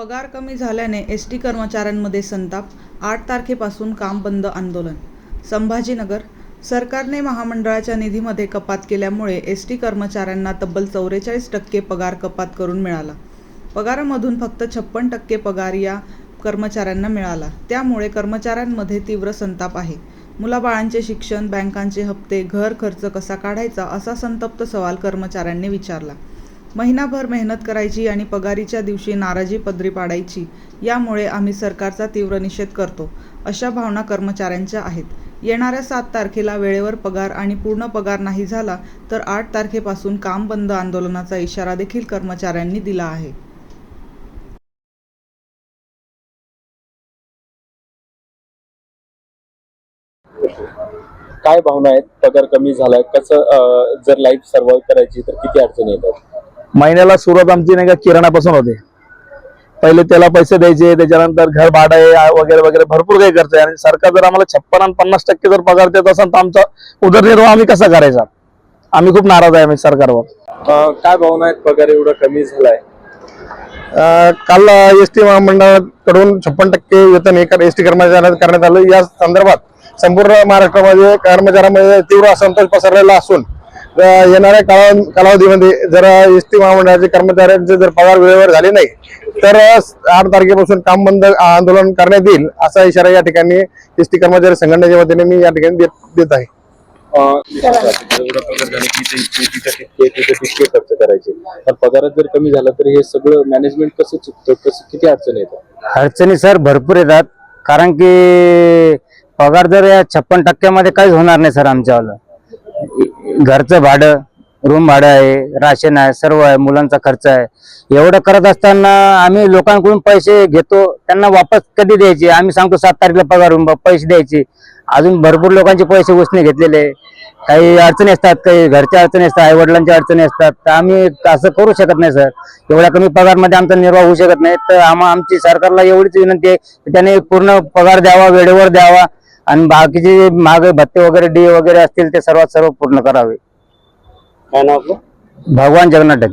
पगार कमी झाल्याने एस टी कर्मचाऱ्यांमध्ये संताप आठ तारखेपासून काम बंद आंदोलन. संभाजीनगर सरकारने महामंडळाच्या निधीमध्ये कपात केल्यामुळे एस टी कर्मचाऱ्यांना तब्बल चौवेचाळीस टक्के पगार कपात करून मिळाला. पगारामधून फक्त छप्पन टक्के पगार या कर्मचाऱ्यांना मिळाला. त्यामुळे कर्मचाऱ्यांमध्ये तीव्र संताप आहे. मुलाबाळांचे शिक्षण बँकांचे हप्ते घर खर्च कसा काढायचा असा संतप्त सवाल कर्मचाऱ्यांनी विचारला. महिनाभर मेहनत करायची आणि पगारीच्या दिवशी नाराजी पदरी पाडायची यामुळे आम्ही सरकारचा तीव्र निषेध करतो अशा भावना कर्मचाऱ्यांच्या आहेत. येणाऱ्या सात तारखेला वेळेवर पगार आणि पूर्ण पगार नाही झाला तर आठ तारखेपासून काम बंद आंदोलनाचा इशारा देखील कर्मचाऱ्यांनी दिला आहे. काय भावना आहेत? पगार कमी झालाय कसं जर लाईफ सर्व्हाइव्ह करायची तर किती अडचणी येतात? महिन्याला सुरुवात आमची नाही का किराणापासून होते. पहिले त्याला पैसे द्यायचे त्याच्यानंतर घर भाडं वगैरे वगैरे भरपूर काही खर्च आहे. आणि सरकार जर आम्हाला छप्पन आणि पन्नास टक्के जर पगार देत असेल तर आमचा उदरनिर्वाह आम्ही कसा करायचा? आम्ही खूप नाराज आहे आम्ही सरकारवर. काय भावना आहेत? पगार एवढा कमी झालाय. काल एस टी महामंडळाकडून छप्पन टक्के वेतन एका एस टी कर्मचाऱ्यांना करण्यात आलं. या संदर्भात संपूर्ण महाराष्ट्रामध्ये कर्मचाऱ्यांमध्ये तीव्र असंतोष पसरलेला असून येणाऱ्या काला कालावधीमध्ये जर एस टी महामंडळाचे कर्मचाऱ्यांचे जर पगार वेळेवर झाले नाही तर आठ तारखेपासून काम बंद आंदोलन करण्यात येईल असा इशारा या ठिकाणी एस टी कर्मचारी संघटनेच्या वतीने मी या ठिकाणी देत देत आहे. तितके खर्च करायचे पण पगारात जर कमी झाला तर हे सगळं मॅनेजमेंट कसं चुकतं कसं किती अडचणी येतात? अडचणी सर भरपूर येतात कारण की पगार जर या छप्पन टक्क्यामध्ये काहीच होणार नाही सर आमच्यावालं. घरचं भाडं रूम भाडं आहे राशन आहे सर्व आहे मुलांचा खर्च आहे. एवढं करत असताना आम्ही लोकांकडून पैसे घेतो त्यांना वापस कधी द्यायचे? आम्ही सांगतो सात तारखेला पगार होऊन पैसे द्यायचे. अजून भरपूर लोकांचे पैसे उसने घेतलेले आहे. काही अडचणी असतात काही घरच्या अडचणी असतात आई वडिलांच्या अडचणी असतात. तर आम्ही असं करू शकत नाही सर. एवढ्या कमी पगारमध्ये आमचा निर्वाह होऊ शकत नाही. तर आम्हा आमची सरकारला एवढीच विनंती आहे की त्याने पूर्ण पगार द्यावा वेळेवर द्यावा. आणि बाकीचे मागे भत्ते वगैरे डी वगैरे असतील ते सर्वात सर्व पूर्ण करावे. काय नाव आपलं? भगवान जगन्नाथ